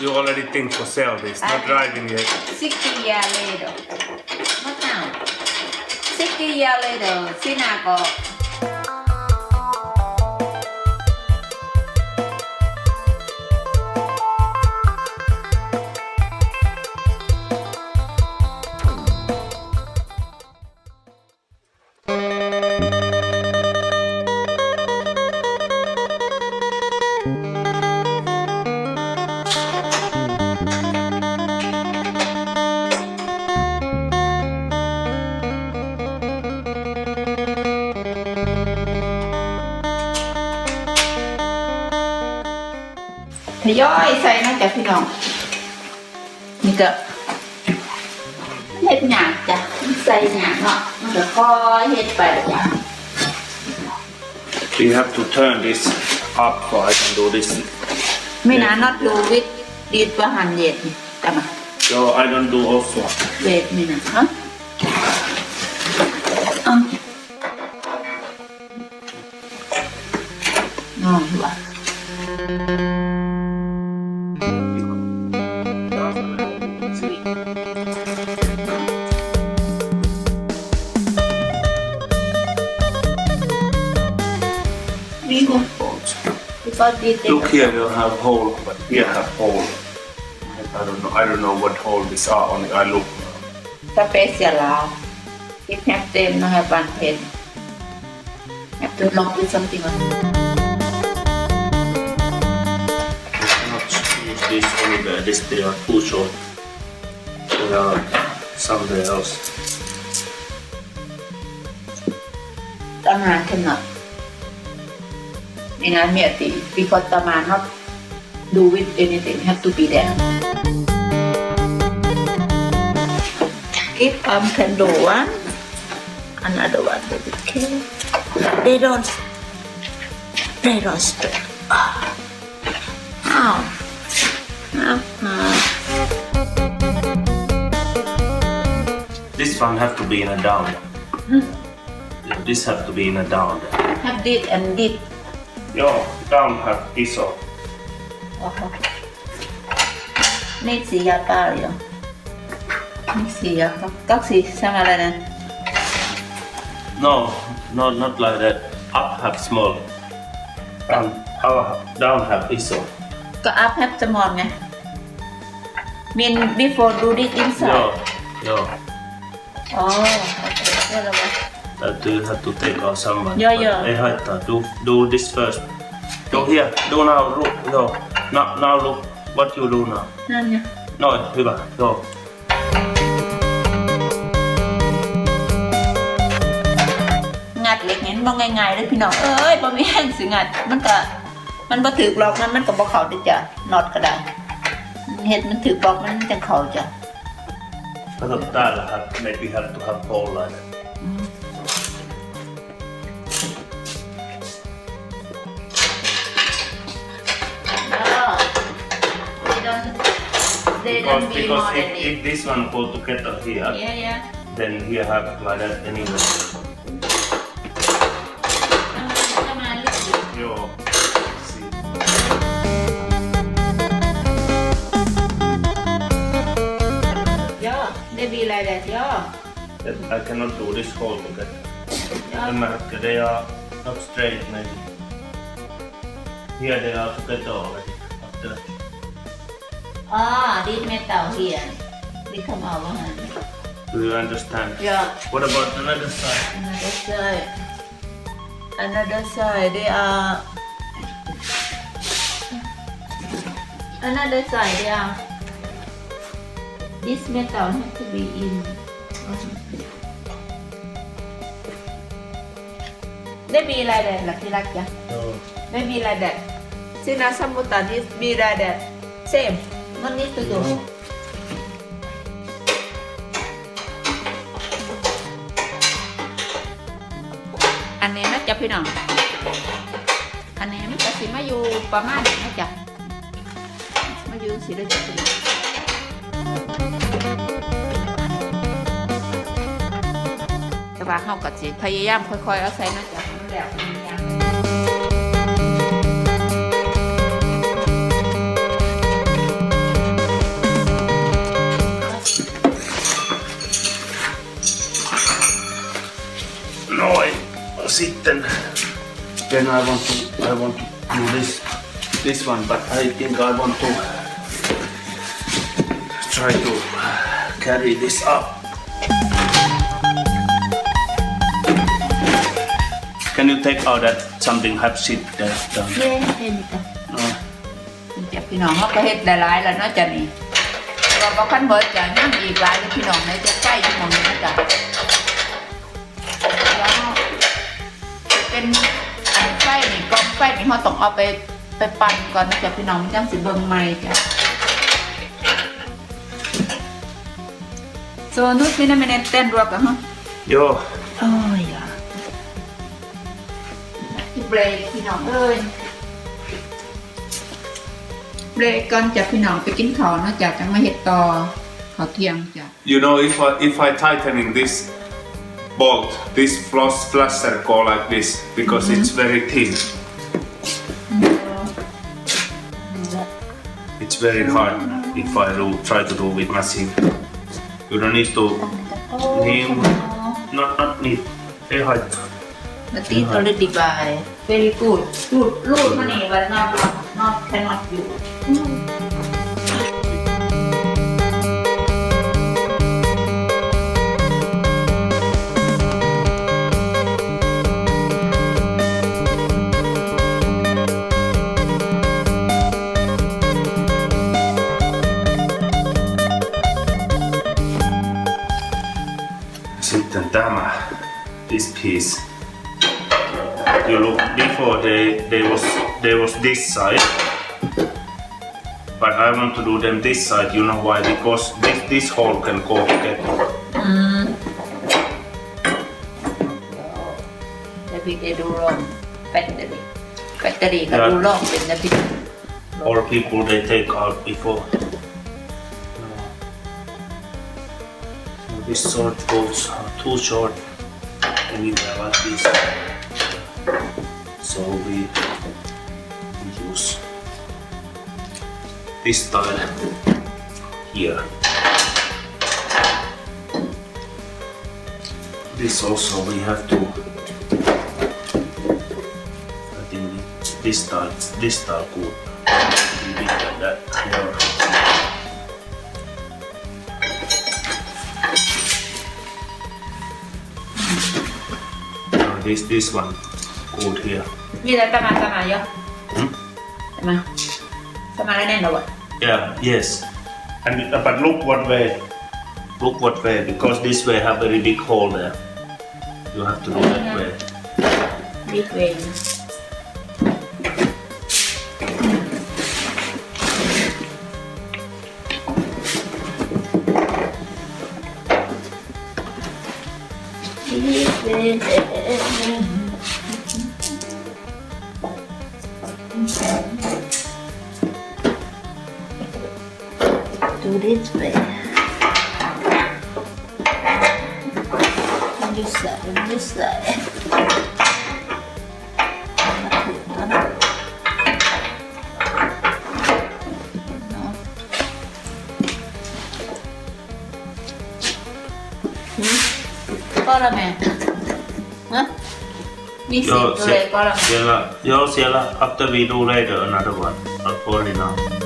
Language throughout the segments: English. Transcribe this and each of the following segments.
you already think for sale this, not driving yet. 60 year later. What now? 60 year later. ซิน ยอยใส่นะจ๊ะพี่น้อง นี่ก็เฮ็ดหยากจ้ะใส่หยากเนาะมันก็ค่อยเฮ็ดไปจ้ะ You have to turn this up so I can do this. ไม่นา not do with this ประหันเย็ดนี่จ้ะมา So I don't do also. เวทนี่นะฮะอะ Look here, you have hole, but here have hole. I don't know. I don't know what hole these are. Only I look. Special. If have them, no have one pen. Have to lock with something. On. You cannot use this only. This they are too short. They are something else. Tamara cannot in Almaty because Tama not do with anything, have to be there. If mom can do one, another one will be killed. They don't, they don't spread. How? Oh. How? How? This one have to be in a down. Hmm? This have to be in a down. Have did and did. Oh, ja, dammhatt iso. Oho. Niitä jää paljon. Miksi jää? No, kaksi samanlainen. No, no, not like that. Up have small. Down, down have iso. Ka up half small ne. Mean before do this inside. Joo, joo. Oh, okay. Täytyy hattu tekaa saman. Joo, joo. Ei haittaa. Do, do this first. Do here. Do now. Ru, joo. No, now look. What you do now? Näin jo. Noin, hyvä. Joo. Ngặt lệch ngắn bao ngày ngày đấy พี่น้องเอ้ยบ่มีแห้งสิงัดมันก็มันบ่ถึกหรอกมันมันก็บ่เข้าได้จ้ะน็อตก็ได้เฮ็ดมันถึกบอกมันจังเข้าจ้ะประสบการณ์ล่ะครับในปีหัดตุครับโปรเลย because don't because if, if this one go together here, yeah, yeah. then here have like that anyway. Yeah, they be like that, yeah. I cannot do this whole together. Yeah. They are not straight maybe. Here they are together already. After Ah, this metal here. They come out behind. Do you understand? Yeah. What about another side? Another side. Another side, they are. Another side, they are. This metal has to be in. They be like that, like you like that. Joo. They be like that. See now some of that is be like that. Same. No need to do. อันนี้นะจ๊ะพี่น้อง อันนี้มันจะสิมาอยู่ประมาณนี้นะจ๊ะมาอยู่สิได้จ๊ะพี่น้องแต่ว่าเขาก็สิพยายามค่อยๆเอาใส่นะจ๊ะมันแล้ว sitten. Then I want to I want to do this this one, but I think I want to try to carry this up. Can you take out that something have sit there down? เย้เห็นจ้ะ No. จ้ะพี่น้องเขาก็เฮ็ดได้หลายแล้วเนาะจ้ะนี่แต่ว่าบ่คันเบิดจ้ะยังอีกหลายเลยพี่น้องในจะใกล้พี่น้องนี่นะจ้ะ เขาต้องเอาไปไปปั่นก่อนนะจ้ะพี่น้องมันจังสิเบิ่งใหม่จ้ะ Så nu finner vi den ruoka, ha? Joo. Oh, ja. เบรกพี่น้องเอ้ยเบรกก่อนจากพี่น้องไปกินข้าวเนาะจากจังมาเฮ็ดต่อข้าวเที่ยงจ้ะ You know, if I, if I tightening this bolt, this floss flasher go like this because it's very thin. very hard if I do try to do with massive. You don't need to need not not need very hard. But it's already by very good. Good, good mm. money, but not not cannot you. before they, they was they was this side. But I want to do them this side you know why? Because this, this hole can go together mm. they do wrong. Factory. Factory yeah. do wrong the big or people they take out before. This short goes too short. Anywhere like this. So we use this style here. This also we have to. I think this style, this style good. Like that here. This this one good here. Mira, está mal, yo. Está mal. Está. Yeah, yes. And uh, but look what way. Look what way, because this way have very big hole there. You have to go that mm-hmm. way. Big way. Missä joo, tulee? Siellä, joo, siellä after we do later another one, according now.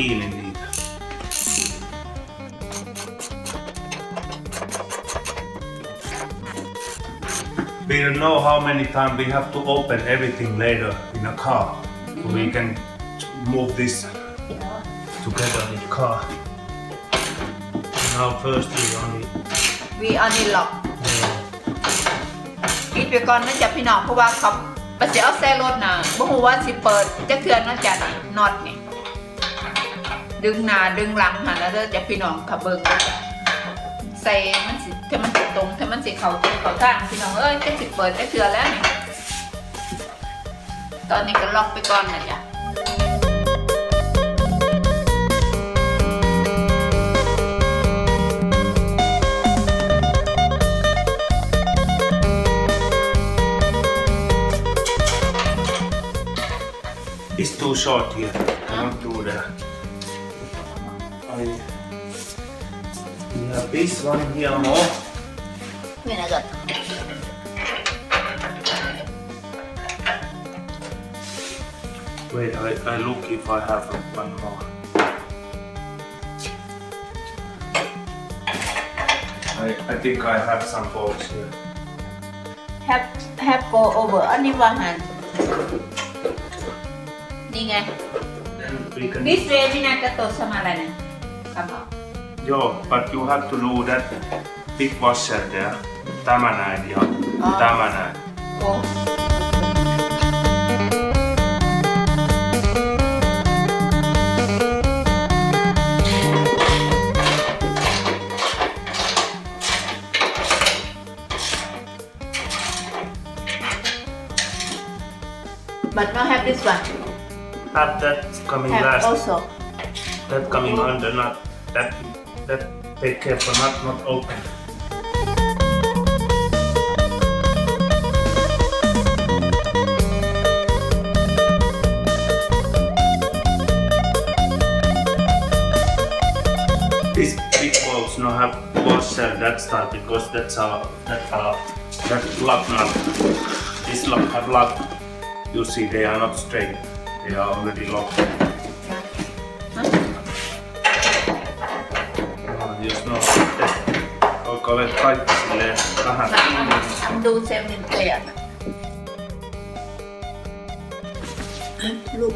Laitetaan vähän kiinni niitä. We don't know how many times we have to open everything later in a car. We can move this together in the car. Now first we only วีอันนี้ล็อกปิดไปก่อนนะจ๊ะพี่น้องเพราะว่าเขาปเสียเอาแซ่รถนะบ่ฮู้ว่าสิเปิดจะเทือนนะจ๊ะนี่น็อตนี่ ดึงหน้าดึงหลังหันแล้วเด้อจะพี่น้องขับเบิ่งใส่มันสิถ้ามันสิตรงถ้ามันสิเขาตรงเข้าท่างพี่น้องเอ้ยจะสิเปิดจะเทือแล้ว ตอนนี้ก็ล็อกไปก่อนนะจ๊ะ It's too short here. we have this one here more. นี่นะจ๊ะ Wait, I, I look if I have one more. I, I think I have some bolts here. have have go over อันนี้ว่าหันนี่ไง Then we can. this way นี่นะจะโตสมาอะไรนะคำบอก Yo, but you have to do that big washer there. Tämä näin ja Ah. tämä อ้ but not have this one Have that coming have last. also That coming under not that that take careful not not open. This big bolts no have washer that style because that's a that uh, that lock nut. This lock have lock. You see they are not straight. They are already locked. Jos no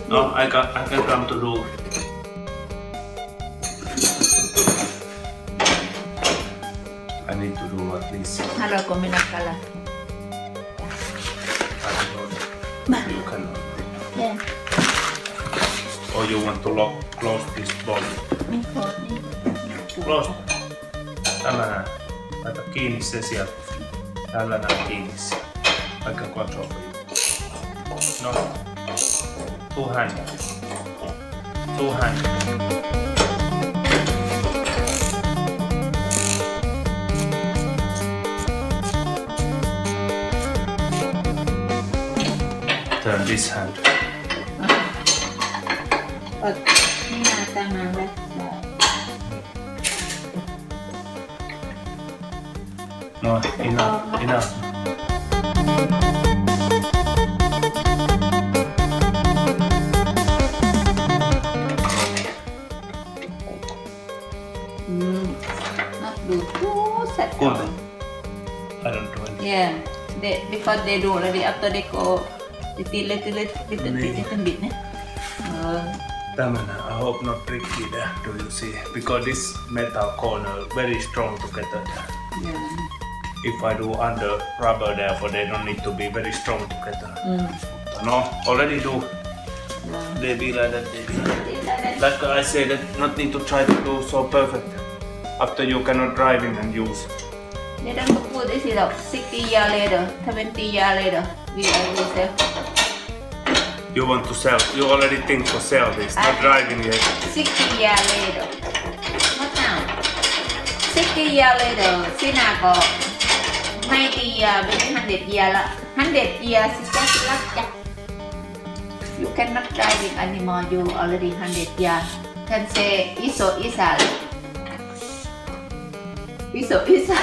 No, I can, I can come to do. I need to do at least Hello. I don't know. You cannot. Yeah. Or you want to lock, close this bowl. ulos. Tällä näin. Laita kiinni se sieltä. Tällä näin kiinni se. Vaikka control No. Tuu hänet. Tuu hänet. Turn this hand. Do too set Kuinka? I don't do anything. Yeah, they, because they do already after they go little little little little bit Niin. little bit ne. Uh, Tämä näin. I hope not tricky there. Do you see? Because this metal corner very strong together there. yeah. If I do under rubber therefore they don't need to be very strong together. Mm. No, already do. Yeah. They be like that. They be like that. Like I said, that not need to try to do so perfect. After you cannot driving and use. They don't put this is like 60 year later, 70 year later, we always say You want to sell. You already think for sell this, not I- driving yet. 60 year later. What now? 60 year later, Sina go 90 year, maybe 100 year la. 100 year, is just that. You cannot driving anymore, you already 100 year. Can say iso isa. Iso isa.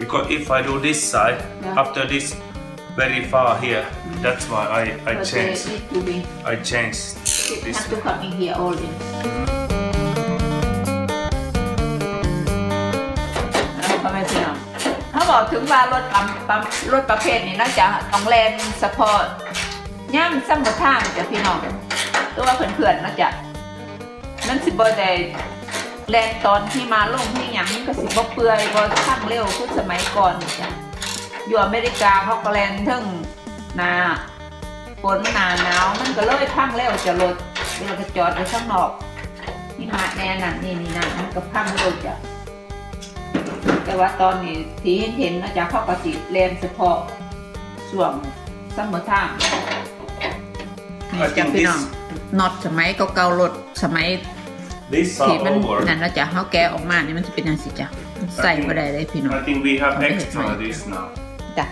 Because if I do this side, Yeah. after this very far here, that's why I, I But they changed. need to be I changed It this has to come in here all in. เอาเข้าไปพี่น้องเขาบอกถึงว่ารถปั๊มปั๊มรถประเภทนี้น่าจะต้องแลนสปอร์ตย่ำซ้ำกับท่างจ้ะพี่น้องตัวาเพื่อนๆนะจ๊ะนั่นสิบ่ได้ แลนตอนที่มาลงที่หยังมันก็สิบ่เปื่อยบ่ช่างเร็วคือสมัยก่อนจ้ะอยู่อเมริกาเขาก็แลนเทั้งหนาฝนหนาหนาวมันก็เลยพังเร็วจะรถเวลาก็จอดไว้ข้างนอกนี่มาแน่นั่นนี่นี่นั่นมันก็พังเร็วจ้ะแต่ว่าตอนนี้ที่เห็นเห็นๆนะจ๊ะเขาก็สิแลนเฉพาะส่วงซัมเมอร์ไทม์นี่จ้ะพี่น้องน็อตสมัยเก่าๆรถสมัย These ที่ are มัน over. นั่นนะจ๊ะเขาแกะออกมานี่มันจะเป็นยังสิจ้ะใส่บ่ได้เลยพี่น้อง I think we have Okay, extra fine. this now. จ้ะ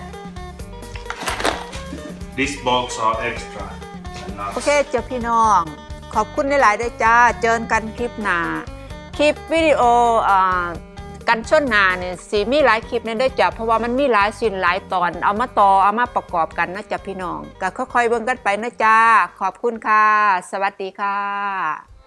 These bolts are extra. and nuts. โอเคจ้ะพี่น้อง ขอบคุณหลายๆด้วยจ้า เจอกันคลิปหน้า คลิปวิดีโออ่ากันชนหนาเนี่ยสีมีหลายคลิปเนี่ยด้วยจ้ะเพราะว่ามันมีหลายชิ้นหลายตอน เอามาต่อเอามาประกอบกันนะจ้ะพี่น้องก็ค่อยๆเบิ่งกันไปนะจ้า ขอบคุณค่ะ สวัสดีค่ะ